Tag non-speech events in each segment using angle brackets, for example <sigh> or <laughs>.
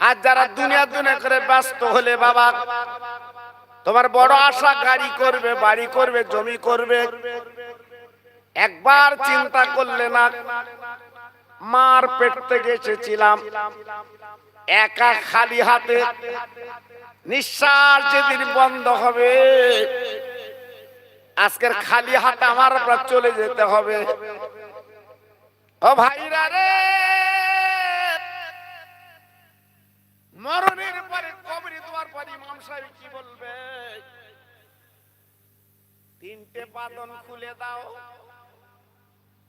আর যারা দুনিয়া দুনিয়া করে ব্যস্ত হলে বাবা তোমার বড় আশা গাড়ি করবে বাড়ি করবে জমি করবে। একবার চিন্তা করলে না মার পেট থেকে এসেছিলাম একা খালি হাতে। নিঃশ্বাস যেদিন বন্ধ হবে আজকের খালি হাতে আমার চলে যেতে হবে। ও ভাইরা রে! মরণের পরে কবরে তোমার পরে ইমাম সাহেব কি বলবে? তিনটে বাদন খুলে দাও।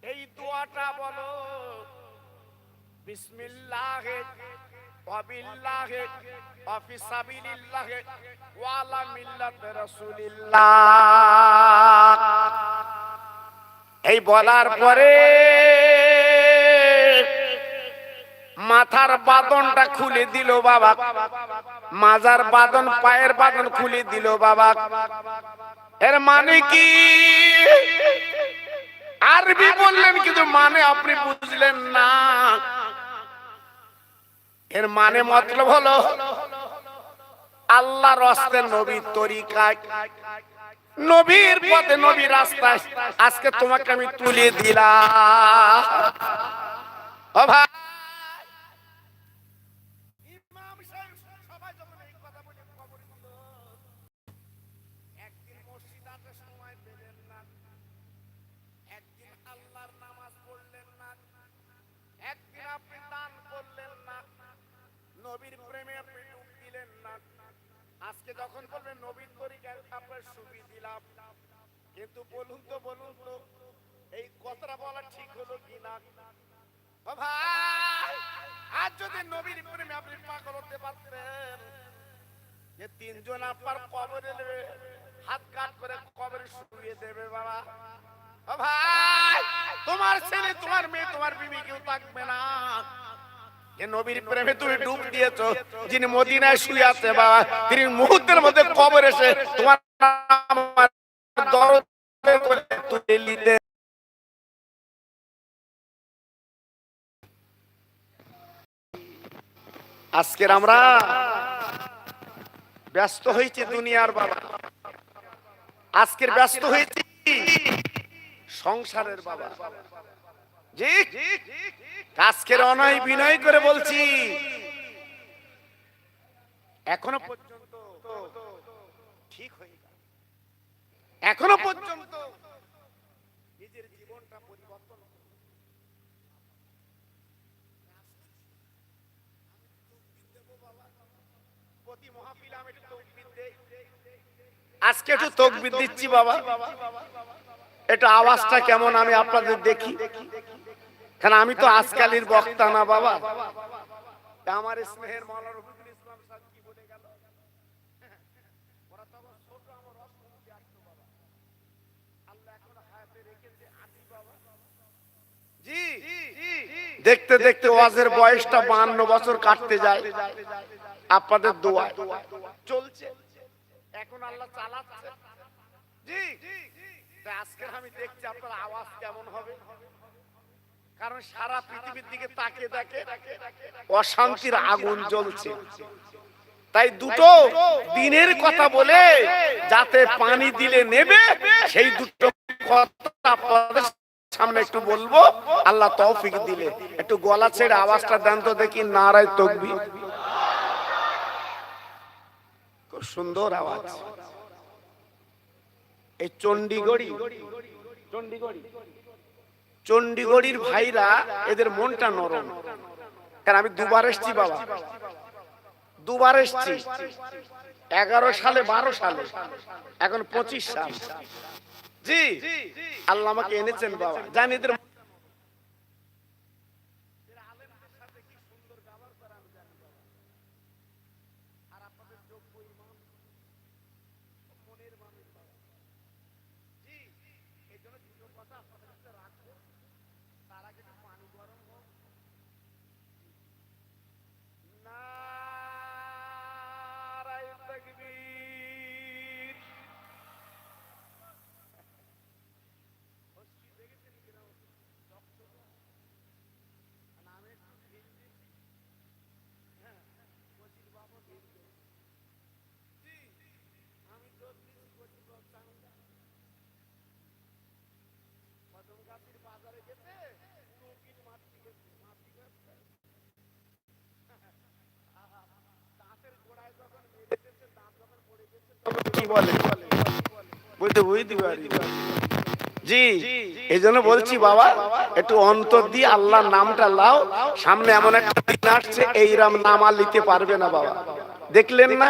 এই দোয়াটা বলো, বিসমিল্লাহে ওয়াবিল্লাহে ওয়াফি সাবিলিল্লাহে ওয়ালা মিল্লাত রাসূলিল্লাহ। এই বলার পরে মাথার বাদনটা খুলে দিল বাবা। মাজার বাদন পায়ের বাদন খুলে দিল বাবা। এর মানে কি? আরবি বললেন, কিন্তু মানে আপনি বুঝলেন না। এর মানে মতলব হলো আল্লাহ রস্তে নবীর তরিকায়। নবীর পথে নবীর রাস্তায়। আজকে তোমাকে আমি তুলে দিলাম। একদিন সময় পেলেন না। একদিন আল্লাহর নামাজ পড়লেন না। একদিন আপনি দান করলেন না। নবীর প্রেমে আপনি ডুব দিলেন না। আজকে যখন বলবেন নবীর তরিকায় আপনার সুবি দিলাম। কিন্তু বলুন তো বলুন তো, এই কথাটা বলা ঠিক হলো কি না ভাই আজ যদি নবীর প্রেমে আপনি পাগল হতে পারতেন যে তিনজন আপনার কবরে হাত কাট করে কবরে শুয়ে দেবে বাবা। ভাই, তোমার ছেলে, তোমার মেয়ে, তোমার বিবি কেউ থাকবে না। নবীর প্রেমে তুমি ডুব যিনি মদিনায় শুয়ে আছে বাবা, তিনি মুহূর্তের মধ্যে কবর এসে তোমার আজকের আমরা ব্যস্ত হয়েছি দুনিয়ার বাবা। আজকের ব্যস্ত হয়েছি। সংসারের বাবা। জি। আজকের অনয় বিনয় করে বলছি। এখনও পর্যন্ত ঠিক হয়ে এখনও পর্যন্ত নিজের জীবনটা পরিবর্তন প্রতি মহাপিলে আমি দেই। আজকে একটু তকবির দিচ্ছি বাবা। এটা আওয়াজটা কেমন আমি আপনাদের দেখি। কারণ আমি তো আজকালের বক্তা না বাবা। আমার স্নেহের জি, দেখতে দেখতে ওয়াজের বয়সটা বান্ন বছর কাটতে যায়। আপনাদের দোয়া চলছে। এখন আল্লাহ চালাচ্ছে। জি। আজকে আমি দেখছি আপনার আওয়াজ কেমন হবে? কারণ সারা পৃথিবীর দিকে তাকিয়ে দেখে অশান্তির আগুন জ্বলছে। তাই দুটো দিনের কথা বলে যাতে পানি দিলে নেবে, সেই দুটো সামনে একটু বলব। আল্লাহ তৌফিক দিলে। একটু গলা ছেড়ে আওয়াজটা দেন তো দেখি নারায় তকবি সুন্দর আওয়াজ। এই চণ্ডীগড়ি চণ্ডীগড়ি চণ্ডীগড়ির ভাইরা এদের মনটা নরম। কারণ আমি দুবার এসছি বাবা। দুবার এসছি। এগারো সালে, বারো সালে, এখন পঁচিশ সাল। জি, আল্লাহ আমাকে এনেছেন বাবা। জানি এদের কি বলে? বলতে বুঝতে পারি। জি এই জন্য বলছি বাবা একটু অন্তর দিয়ে আল্লাহর নামটা লাও সামনে এমন একটা দিন আসছে এইরাম নাম আর নিতে পারবে না বাবা। দেখলেন না?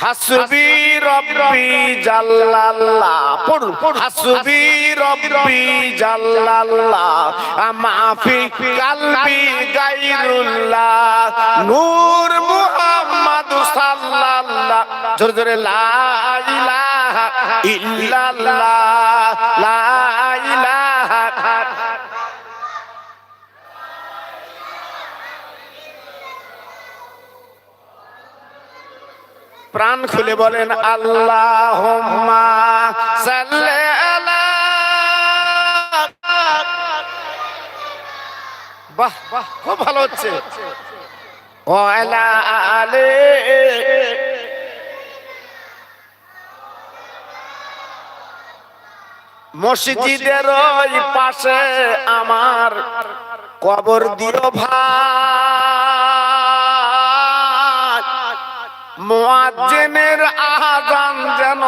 হাসবি রব্বি জাল্লাল্লাহ পড়ুন হাসবি রব্বি জাল্লাল্লাহ মাফি কালবি গায়রুল্লাহ নূর মুহাম্মদ জোরে জোরে প্রাণ খুলে বলেন আল্লাহ বাহ বাহ খুব ভালো হচ্ছে। আলা আলে। মসজিদের ওই পাশে আমার কবর দিও ভাই। মুয়াজ্জিনের আজান যেন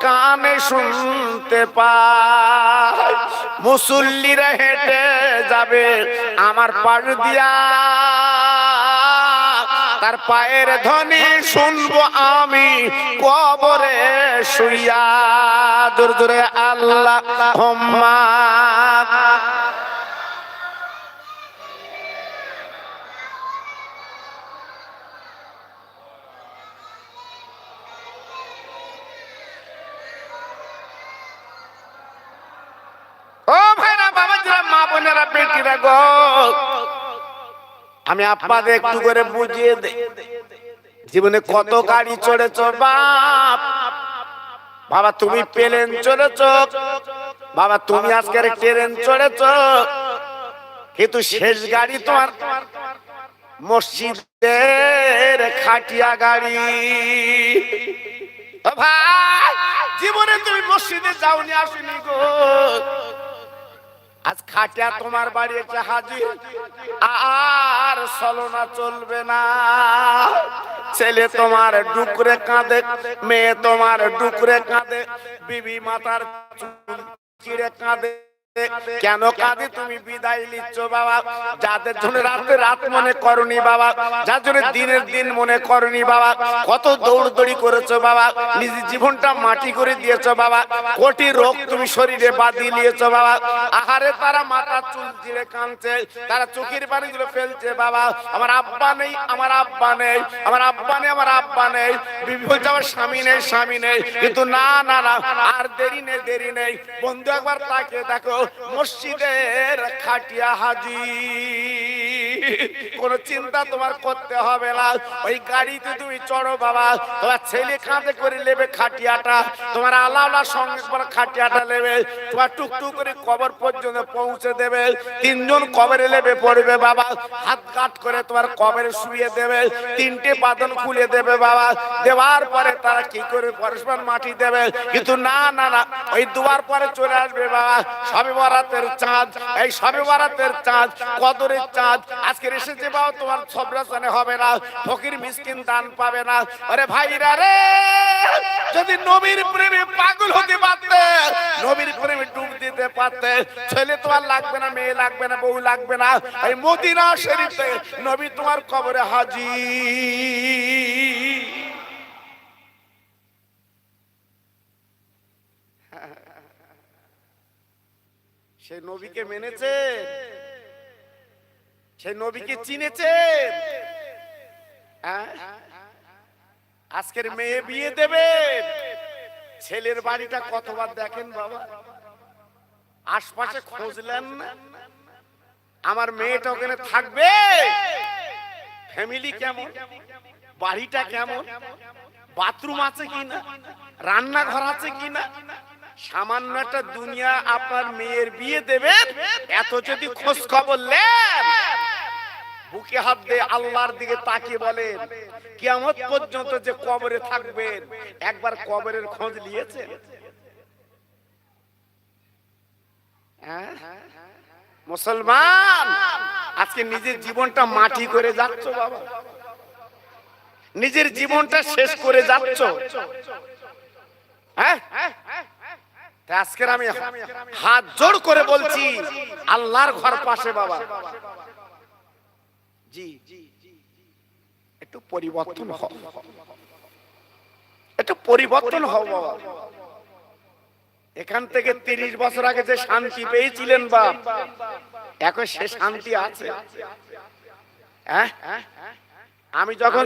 কানে শুনতে পায়। মুসল্লিরা হেঁটে যাবে আমার পাশ দিয়া। তার পায়ের ধ্বনি শুনব আমি, কবরে শুইয়া। দূর দূরে আল্লাহ হোম্মা। ও ভাইরা বাবা যারা মা বোনেরা, বেটিরা গো। আমি আপনাদের একটু করে বুঝিয়ে দেই। জীবনে কত গাড়ি চড়েছ বাপ? বাবা তুমি প্লেন চড়েছ? বাবা তুমি আজকের ট্রেন চড়েছ? কিন্তু শেষ গাড়ি তোমার মসজিদের খাটিয়া গাড়ি। ভাই জীবনে তুমি মসজিদে যাওনি আসুনি গো। আজ খাটিয়া তোমার বাড়ি একটা হাজির। আর চলনা চলবে না। ছেলে তোমার ডুকরে কাঁদে, মেয়ে তোমার ডুকরে কাঁদে, বিবি মাতার চিড়ে কাঁদে। কেন কাঁদে? তুমি বিদায় নিচ্ছ বাবা। যাদের জন্য রাতে রাত মনে করনি বাবা, যার জন্য দিনের দিন মনে করনি বাবা, কত দৌড়দৌড়ি করেছ বাবা নিজের জীবনটা মাটি করে দিয়েছ বাবা, কোটি রোগ তুমি শরীরে বাঁধিয়ে নিয়েছো বাবা। আহারে তারা মাথা চুল চিড়ে কাঁদছে, তারা চোখের পানি গুলো ফেলছে বাবা। আমার আব্বা নেই, আমার আব্বা নেই, আমার আব্বা নেই, আমার আব্বা নেই। বিবি বলছে, আমার স্বামী নেই স্বামী নেই। কিন্তু না না না, আর দেরি নেই দেরি নেই। বন্ধু একবার তাকে দেখো মসজিদের খাটিয়া হাজি কোন চিন্তা তোমার করতে হবে না। ওই গাড়িতে তুমি চড়ো বাবা। তোমার ছেলে কাঁধে করে নেবে খাটিয়াটা। তোমার আলাওলা সঙ্গে তোমার খাটিয়াটা নেবে। তোমার টুকটুক করে কবর পর্যন্ত পৌঁছে দেবে। তিনজন কবরে নেবে পড়বে বাবা। হাত কাট করে তোমার কবরে শুয়ে দেবে। তিনটে বাদন খুলে দেবে বাবা। দেওয়ার পরে তারা কি করে পরস্পর মাটি দেবে? কিন্তু না না না। ওই দুয়ার পরে চলে আসবে বাবা। সবে বরাতের চাঁদ। এই সবে বরাতের চাঁদ। কদরের চাঁদ। আর আজকের এসেছে বাবা তোমার সবরাসনে হবে না, ফকির মিসকিন দান পাবে না। আরে ভাইরা রে, যদি নবীর প্রেমে পাগল হতে পারতে, নবীর প্রেমে ডুব দিতে পারতে, ছেলে তোমার লাগবে না, মেয়ে লাগবে না, বউ লাগবে না। এই মদিনা শরীফে নবী তোমার কবরে হাজির। <laughs> সেই নবীকে মেনেছে? সেই নবীকে চিনেছে হ্যাঁ? আজকের মেয়ে বিয়ে দেবে। ছেলের বাড়িটা কতবার দেখেন বাবা? আশপাশে খুঁজলেন না? আমার মেয়েটা ওখানে থাকবে? ফ্যামিলি কেমন? বাড়িটা কেমন? বাথরুম আছে কিনা? রান্নাঘর আছে কিনা? সামান্য একটা দুনিয়া আপনার মেয়ের বিয়ে দেবেন এত যদি খোঁজ খবর নেন, বুকে হাত দিয়ে আল্লাহর দিকে তাকিয়ে বলেন, কিয়ামত পর্যন্ত যে কবরে থাকবেন, একবার কবরের খোঁজ নিয়েছেন? হ্যাঁ? মুসলমান, আজকে নিজের জীবনটা মাটি করে যাচ্ছ বাবা। নিজের জীবনটা শেষ করে যাচ্ছ। হ্যাঁ? আজকের আমি হাত জোর করে বলছি, আল্লাহর ঘর পাশে বাবা। জি, একটু পরিবর্তন হও। একটু পরিবর্তন হও বাবা। এখান থেকে তিরিশ বছর আগে যে শান্তি পেয়েছিলেন বা, এখন সে শান্তি আছে। হ্যাঁ? আমি যখন